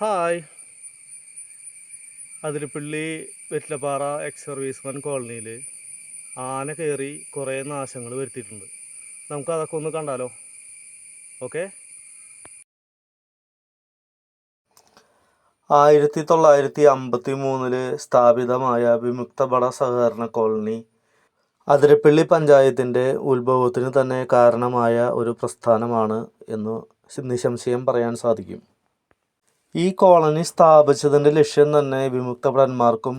Hi. Athirappilly Vettilappara ex serviceman കോളനിയിൽ ആന കയറി കുറേ നാശങ്ങൾ വരുത്തിയിട്ടുണ്ട്. നമുക്ക് അതൊക്കെ ഒന്ന് കണ്ടാലോ? ഓക്കെ? ആയിരത്തി തൊള്ളായിരത്തി അമ്പത്തി മൂന്നിൽ സ്ഥാപിതമായ വിമുക്ത ബട സഹകരണ കോളനി അതിരപ്പള്ളി പഞ്ചായത്തിന്റെ ഉത്ഭവത്തിന് തന്നെ കാരണമായ ഒരു പ്രസ്ഥാനമാണ് എന്ന് നിസംശയം പറയാൻ സാധിക്കും. ഈ കോളനി സ്ഥാപിച്ചതിന്റെ ലക്ഷ്യം തന്നെ വിമുക്തഭടന്മാർക്കും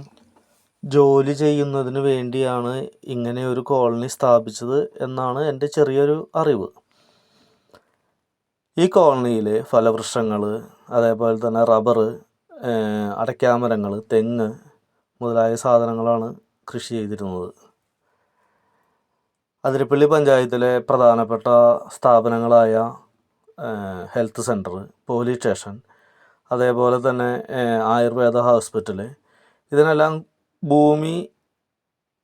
ജോലി ചെയ്യുന്നതിന് വേണ്ടിയാണ് ഇങ്ങനെ ഒരു കോളനി സ്ഥാപിച്ചത് എന്നാണ് എന്റെ ചെറിയൊരു അറിവ്. ഈ കോളനിയിൽ ഫലവൃക്ഷങ്ങൾ അതേപോലെ തന്നെ റബ്ബർ അടയ്ക്കാമരങ്ങൾ തെങ്ങ് മുതലായ സാധനങ്ങളാണ് കൃഷി ചെയ്തിരുന്നത്. അതിരപ്പള്ളി പഞ്ചായത്തിലെ പ്രധാനപ്പെട്ട സ്ഥാപനങ്ങളായ ഹെൽത്ത് സെന്റർ പോലീസ് സ്റ്റേഷൻ അതേപോലെ തന്നെ ആയുർവേദ ഹോസ്പിറ്റൽ ഇതിനെല്ലാം ഭൂമി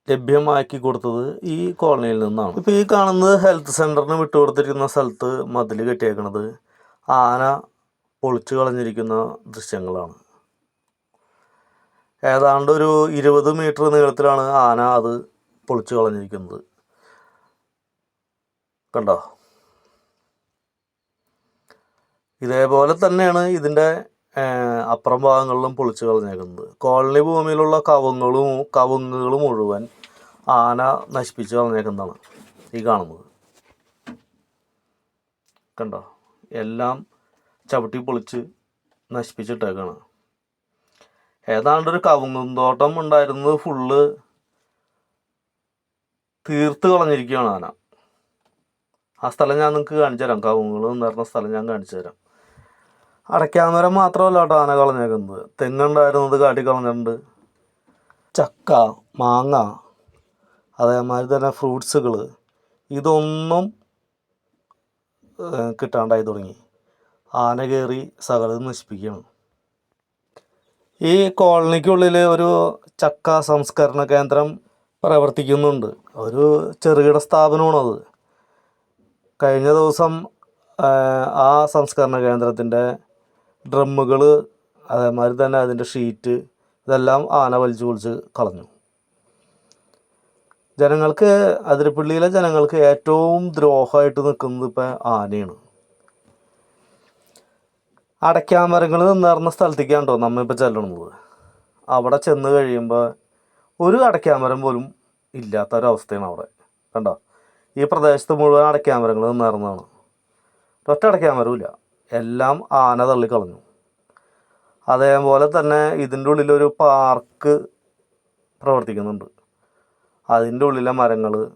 ലഭ്യമാക്കി കൊടുത്തത് ഈ കോളനിയിൽ നിന്നാണ്. ഇപ്പോൾ ഈ കാണുന്നത് ഹെൽത്ത് സെന്ററിന് വിട്ടുകൊടുത്തിരിക്കുന്ന സ്ഥലത്ത് മതിൽ കെട്ടിയേക്കുന്നത് ആന പൊളിച്ചു കളഞ്ഞിരിക്കുന്ന ദൃശ്യങ്ങളാണ്. ഏതാണ്ട് ഒരു ഇരുപത് മീറ്റർ നീളത്തിലാണ് ആന അത് പൊളിച്ചു കളഞ്ഞിരിക്കുന്നത്. കണ്ടോ? ഇതേപോലെ തന്നെയാണ് ഇതിന്റെ അപ്പുറം ഭാഗങ്ങളിലും പൊളിച്ചു കളഞ്ഞേക്കുന്നത്. കോളനി ഭൂമിയിലുള്ള കവുങ്ങളും കവുങ്ങുകൾ മുഴുവൻ ആന നശിപ്പിച്ച് കളഞ്ഞേക്കുന്നതാണ് ഈ കാണുന്നത്. കണ്ടോ? എല്ലാം ചവിട്ടി പൊളിച്ച് നശിപ്പിച്ചിട്ടേക്കാണ്. ഏതാണ്ട് ഒരു കവുങ്ങുന്തോട്ടം ഉണ്ടായിരുന്നത് ഫുള്ള് തീർത്ത് കളഞ്ഞിരിക്കുകയാണ് ആന. ആ സ്ഥലം ഞാൻ നിങ്ങൾക്ക് കാണിച്ചു തരാം കവുങ്ങുകൾ നിറഞ്ഞ സ്ഥലം ഞാൻ കാണിച്ചു തരാം അടയ്ക്കാമരം മാത്രമല്ല കേട്ടോ ആന കളഞ്ഞേക്കുന്നത്. തെങ്ങുണ്ടായിരുന്നത് കാട്ടി കളഞ്ഞിട്ടുണ്ട്. ചക്ക മാങ്ങ അതേമാതിരി തന്നെ ഫ്രൂട്ട്സുകൾ ഇതൊന്നും കിട്ടാണ്ടായി തുടങ്ങി. ആന കയറി സകലത് നശിപ്പിക്കുകയാണ്. ഈ കോളനിക്കുള്ളിൽ ഒരു ചക്ക സംസ്കരണ കേന്ദ്രം പ്രവർത്തിക്കുന്നുണ്ട്. ഒരു ചെറുകിട സ്ഥാപനമാണത്. കഴിഞ്ഞ ദിവസം ആ സംസ്കരണ കേന്ദ്രത്തിന്റെ ഡ്രമ്മുകൾ അതേമാതിരി തന്നെ അതിന്റെ ഷീറ്റ് ഇതെല്ലാം ആന വലിച്ചു പൊളിച്ച് കളഞ്ഞു. ജനങ്ങൾക്ക് അതിരപ്പള്ളിയിലെ ജനങ്ങൾക്ക് ഏറ്റവും ദ്രോഹമായിട്ട് നിൽക്കുന്നത് ഇപ്പം ആനയാണ്. അടയ്ക്കാമരങ്ങൾ നിന്നിറന്ന സ്ഥലത്തേക്കാണ് കേട്ടോ നമ്മ ചെല്ലണത്. അവിടെ ചെന്ന് കഴിയുമ്പോൾ ഒരു അടയ്ക്കാമരം പോലും ഇല്ലാത്തൊരവസ്ഥയാണ് അവിടെ. കണ്ടോ? ഈ പ്രദേശത്ത് മുഴുവൻ അടയ്ക്കാമരങ്ങൾ നിന്നിറന്നതാണ്. ഒറ്റ അടയ്ക്കാമരവും ഇല്ല എല്ലാം ആന തള്ളിക്കളഞ്ഞു. അതേപോലെ തന്നെ ഇതിന്റെ ഉള്ളിലൊരു പാർക്ക് പ്രവർത്തിക്കുന്നുണ്ട്. അതിന്റെ മരങ്ങൾ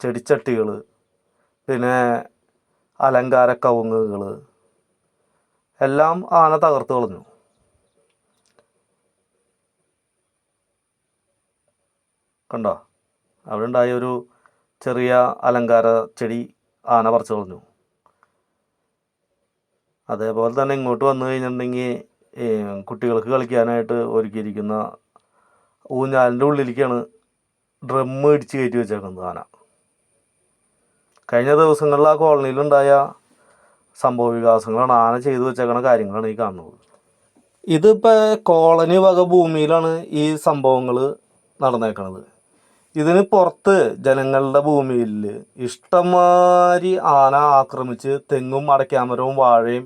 ചെടിച്ചട്ടികൾ പിന്നെ അലങ്കാര കവുങ്ങുകൾ എല്ലാം ആന തകർത്ത് കളഞ്ഞു. കണ്ടോ? അവിടെ ഉണ്ടായ ഒരു ചെറിയ അലങ്കാര ചെടി ആന പറിച്ചു കളഞ്ഞു. അതേപോലെ തന്നെ ഇങ്ങോട്ട് വന്നു കഴിഞ്ഞിട്ടുണ്ടെങ്കിൽ കുട്ടികൾക്ക് കളിക്കാനായിട്ട് ഒരുക്കിയിരിക്കുന്ന ഊഞ്ഞാലിന്റെ ഉള്ളിലേക്കാണ് ഡ്രം ഇടിച്ച് കയറ്റി വെച്ചേക്കുന്നത് ആന. കഴിഞ്ഞ ദിവസങ്ങളിൽ ആ കോളനിയിലുണ്ടായ സംഭവ വികാസങ്ങളാണ് ആന ചെയ്തു വെച്ചേക്കുന്ന കാര്യങ്ങളാണ് ഈ കാണുന്നത്. ഇതിപ്പോൾ കോളനി വക ഭൂമിയിലാണ് ഈ സംഭവങ്ങൾ നടന്നേക്കണത്. ഇതിന് പുറത്ത് ജനങ്ങളുടെ ഭൂമിയിൽ ഇഷ്ടംമാതിരി ആന ആക്രമിച്ച് തെങ്ങും അടയ്ക്കാമരവും വാഴയും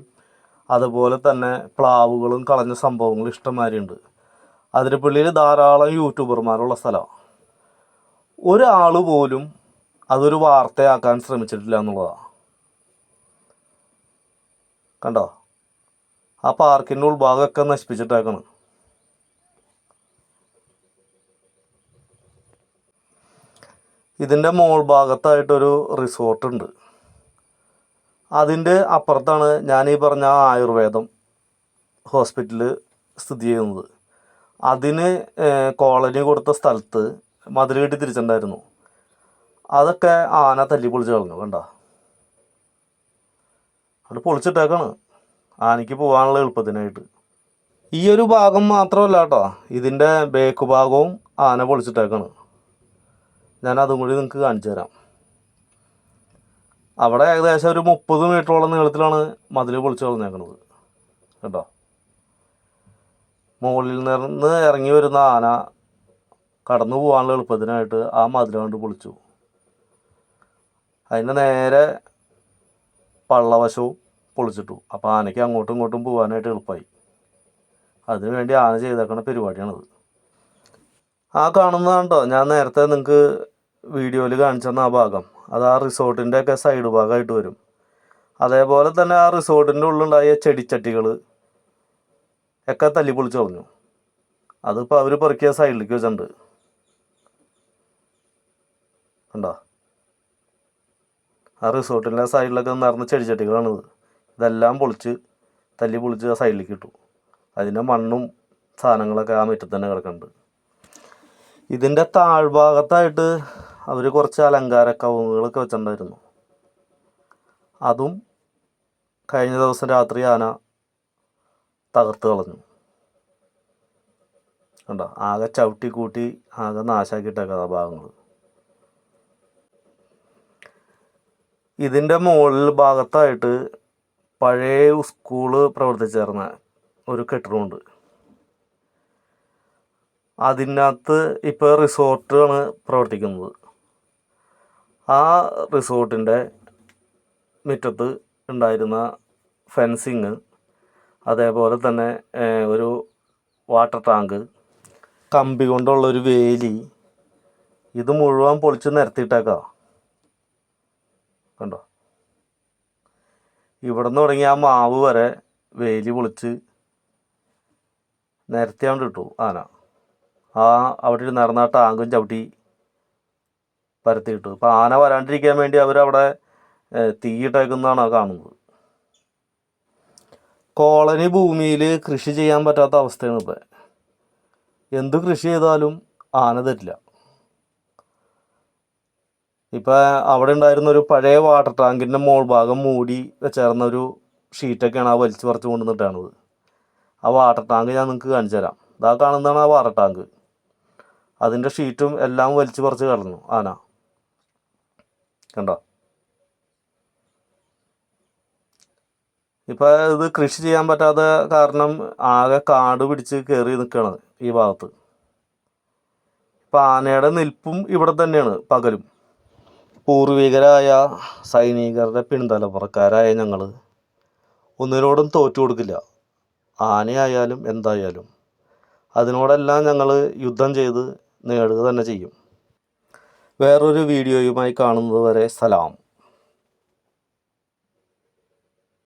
അതുപോലെ തന്നെ പ്ലാവുകളും കളഞ്ഞ സംഭവങ്ങൾ ഇഷ്ടംമാതിരി ഉണ്ട് അതിരപ്പള്ളിയിൽ ധാരാളം യൂട്യൂബർമാരുള്ള സ്ഥലമാണ് ഒരാൾ പോലും അതൊരു വാർത്തയാക്കാൻ ശ്രമിച്ചിട്ടില്ല എന്നുള്ളതാണ് കണ്ടോ? ആ പാർക്കിന്റെ ഉൾഭാഗമൊക്കെ നശിപ്പിച്ചിട്ടേക്കാണ്. ഇതിന്റെ മോൾ ഭാഗത്തായിട്ടൊരു റിസോർട്ടുണ്ട്. അതിന്റെ അപ്പുറത്താണ് ഞാൻ ഈ പറഞ്ഞ ആയുർവേദം ഹോസ്പിറ്റൽ സ്ഥിതി ചെയ്യുന്നത്. അതിന് കോളനി കൊടുത്ത സ്ഥലത്ത് മതിൽ കെട്ടി തിരിച്ചിട്ടുണ്ടായിരുന്നു. അതൊക്കെ ആന തല്ലി പൊളിച്ച് കളഞ്ഞു കണ്ട? അത് പൊളിച്ചിട്ടേക്കാണ്. ആനയ്ക്ക് പോകാനുള്ള എളുപ്പത്തിനായിട്ട്. ഈ ഒരു ഭാഗം മാത്രമല്ല കേട്ടോ ഇതിന്റെ ബേക്ക് ഭാഗവും ആന പൊളിച്ചിട്ടേക്കാണ്. ഞാൻ അതും കൂടി നിങ്ങൾക്ക് കാണിച്ചു തരാം. അവിടെ ഏകദേശം ഒരു മുപ്പത് മീറ്ററോളം നീളത്തിലാണ് മതിൽ പൊളിച്ച് കളഞ്ഞേക്കണത്. കേട്ടോ മുകളിൽ നിന്ന് ഇറങ്ങി വരുന്ന ആന കടന്നു പോകാനുള്ള എളുപ്പത്തിനായിട്ട് ആ മതിൽ കൊണ്ട് പൊളിച്ചു. അതിന്റെ നേരെ പള്ളവശവും പൊളിച്ചിട്ടു. അപ്പോൾ ആനയ്ക്ക് അങ്ങോട്ടും ഇങ്ങോട്ടും പോകാനായിട്ട് എളുപ്പമായി. അതിനുവേണ്ടി ആന ചെയ്തേക്കുന്ന പരിപാടിയാണത്. ആ കാണുന്നതാണ്ടോ ഞാൻ നേരത്തെ നിങ്ങൾക്ക് വീഡിയോയിൽ കാണിച്ചു തന്ന ആ ഭാഗം. അത് ആ റിസോർട്ടിന്റെ ഒക്കെ സൈഡ് ഭാഗമായിട്ട് വരും. അതേപോലെ തന്നെ ആ റിസോർട്ടിന്റെ ഉള്ളിലുണ്ടായ ചെടിച്ചട്ടികൾ ഒക്കെ തല്ലി പൊളിച്ച് കളഞ്ഞു. അതിപ്പോൾ അവർ പെറുക്കിയ സൈഡിലേക്ക് വെച്ചിട്ടുണ്ട്. കണ്ടോ? ആ റിസോർട്ടിന്റെ സൈഡിലൊക്കെ നിറഞ്ഞ ചെടിച്ചട്ടികളാണിത് ഇതെല്ലാം പൊളിച്ച് തല്ലി പൊളിച്ച് ആ സൈഡിലേക്ക് ഇട്ടു. അതിന്റെ മണ്ണും സാധനങ്ങളൊക്കെ ആ മുറ്റത്ത് തന്നെ കിടക്കുന്നുണ്ട്. ഇതിന്റെ താഴ്ഭാഗത്തായിട്ട് അവർ കുറച്ച് അലങ്കാര കവുങ്ങുകളൊക്കെ വെച്ചിട്ടുണ്ടായിരുന്നു. അതും കഴിഞ്ഞ ദിവസം രാത്രി ആന തകർത്ത് കളഞ്ഞു. കണ്ടോ? ആകെ ചവിട്ടി കൂട്ടി ആകെ നാശാക്കിയിട്ടൊക്കെ ആ ഭാഗങ്ങൾ ഇതിന്റെ മുകളിൽ ഭാഗത്തായിട്ട് പഴയ സ്കൂൾ പ്രവർത്തിച്ചിരുന്ന ഒരു കെട്ടിടമുണ്ട്. അതിനകത്ത് ഇപ്പോൾ റിസോർട്ടാണ് പ്രവർത്തിക്കുന്നത്. ആ റിസോർട്ടിന്റെ മുറ്റത്ത് ഉണ്ടായിരുന്ന ഫെൻസിങ് അതേപോലെ തന്നെ ഒരു വാട്ടർ ടാങ്ക് കമ്പി കൊണ്ടുള്ള ഒരു വേലി ഇത് മുഴുവൻ പൊളിച്ച് നിരത്തിയിട്ടേക്കാം. കണ്ടോ? ഇവിടെ നിന്ന് തുടങ്ങി ആ മാവ് വരെ വേലി പൊളിച്ച് നിരത്തിയാണ്ട് ഇട്ടു. ആന. ആ അവിടെ ഒരു ആ ടാങ്കും ചവിട്ടി പരത്തിയിട്ടു. ഇപ്പം ആന വരാണ്ടിരിക്കാൻ വേണ്ടി അവരവിടെ തീയിട്ടേക്കുന്നതാണ് കാണുന്നത്. കോളനി ഭൂമിയിൽ കൃഷി ചെയ്യാൻ പറ്റാത്ത അവസ്ഥയാണ് ഇപ്പം. എന്ത് കൃഷി ചെയ്താലും ആന തരില്ല. ഇപ്പം അവിടെ ഉണ്ടായിരുന്ന ഒരു പഴയ വാട്ടർ ടാങ്കിന്റെ മോൾ ഭാഗം മൂടി വെച്ചേർന്ന ഒരു ഷീറ്റൊക്കെയാണ് ആ വലിച്ചു പറിച്ചു കൊണ്ടുവന്നിട്ടാണത് ആ വാട്ടർ ടാങ്ക് ഞാൻ നിങ്ങൾക്ക് കാണിച്ചു തരാം. ഇതാ കാണുന്നതാണ് ആ വാട്ടർ ടാങ്ക്. അതിന്റെ ഷീറ്റും എല്ലാം വലിച്ചു പറിച്ച് കളഞ്ഞു ആന. കണ്ടോ? ഇപ്പം ഇത് കൃഷി ചെയ്യാൻ പറ്റാത്ത കാരണം ആകെ കാട് പിടിച്ച് കയറി നിൽക്കുകയാണ് ഈ ഭാഗത്ത്. ഇപ്പം ആനയുടെ നിൽപ്പും ഇവിടെ തന്നെയാണ് പകലും. പൂർവികരായ സൈനികരുടെ പിൻതലമുറക്കാരായ ഞങ്ങൾ ഒന്നിനോടും തോറ്റു കൊടുക്കില്ല. ആനയായാലും എന്തായാലും അതിനോടെല്ലാം ഞങ്ങൾ യുദ്ധം ചെയ്ത് നേടുക തന്നെ ചെയ്യും. വേറൊരു വീഡിയോയുമായി കാണുന്നത് വരെ സലാം.